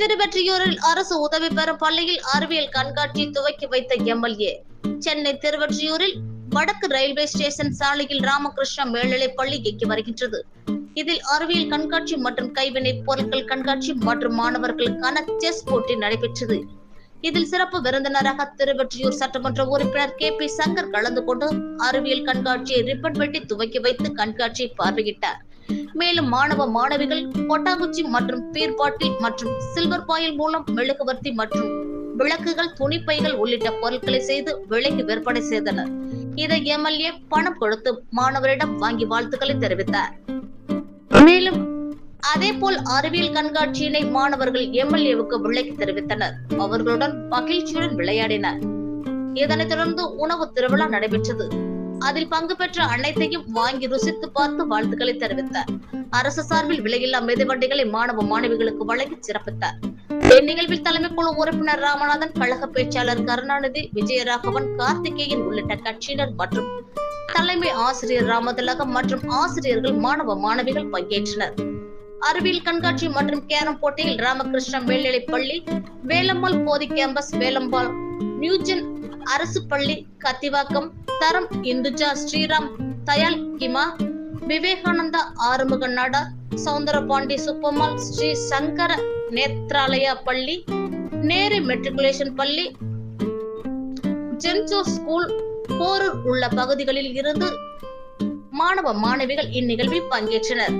திருவெற்றியூரில் அரசு உதவி பெறும் பள்ளியில் அறிவியல் கண்காட்சி துவக்கி வைத்த எம்எல்ஏ. சென்னை திருவெற்றியூரில் வடக்கு ரயில்வே ஸ்டேஷன் சாலையில் ராமகிருஷ்ணா மேல்நிலை பள்ளி இயக்கி வருகின்றது. இதில் அறிவியல் கண்காட்சி மற்றும் கைவினை பொருட்கள் கண்காட்சி மற்றும் மாணவர்களுக்கான செஸ் போட்டி நடைபெற்றது. இதில் சிறப்பு விருந்தினராக திருவெற்றியூர் சட்டமன்ற உறுப்பினர் கே பி சங்கர் கலந்து கொண்டு அறிவியல் கண்காட்சியை ரிப்பன் வெட்டி துவக்கி வைத்து கண்காட்சியை பார்வையிட்டார். மேலும் மாணவ மாணவிகள் கொட்டாங்குச்சி மற்றும் பீர்பாட்டில் மற்றும் சில்வர் பாயில் மூலம் மெழுகுவர்த்தி மற்றும் விளக்குகள் துணிப்பைகள் உள்ளிட்ட பொருட்களை செய்து விலைக்கு விற்பனை செய்தனர். இதை எம்எல்ஏ பணம் கொடுத்து மாணவரிடம் வாங்கி வாழ்த்துக்களை தெரிவித்தார். மேலும் அதேபோல் அறிவியல் கண்காட்சியினை மாணவர்கள் எம்எல்ஏவுக்கு விலைக்கு தெரிவித்தனர். அவர்களுடன் மகிழ்ச்சியுடன் விளையாடினர். இதனைத் தொடர்ந்து உணவு திருவிழா நடைபெற்றது. அதில் பங்கு பெற்ற அனைத்தையும் வாங்கி ருசித்து பார்த்து வாழ்த்துக்களை தெரிவித்தார். அரசு சார்பில் விலையில்லா மிதிவண்டிகளை மாணவ மாணவிகளுக்கு வழங்கி சிறப்பித்தார். இந்நிகழ்வில் தலைமை குழு உறுப்பினர் ராமநாதன் கழக பேச்சாளர் கருணாநிதி விஜயராகவன் கார்த்திகேயன் உள்ளிட்ட கட்சியினர் மற்றும் தலைமை ஆசிரியர் ராமதிலகம் மற்றும் ஆசிரியர்கள் மாணவ மாணவிகள் பங்கேற்றனர். அறிவியல் கண்காட்சி மற்றும் கேரம் போட்டியில் ராமகிருஷ்ண மேல்நிலைப் பள்ளி வேலம்மாள் போதி கேம்பஸ் வேலம்பாள் நியூஜன் அரசு பள்ளி கத்திவாக்கம் தரம் இந்துஜா ஸ்ரீராம் தயால் கிமா விவேகானந்தா ஆறுமுக நாடார் சவுந்தரபாண்டி சுப்பம்மாள் ஸ்ரீ சங்கர நேத்ராலயா பள்ளி நேரு மெட்ரிகுலேஷன் பள்ளி ஜென்சோ ஸ்கூல் போரூர் உள்ள பகுதிகளில் இருந்து மாணவ மாணவிகள் இந்நிகழ்வில் பங்கேற்றனர்.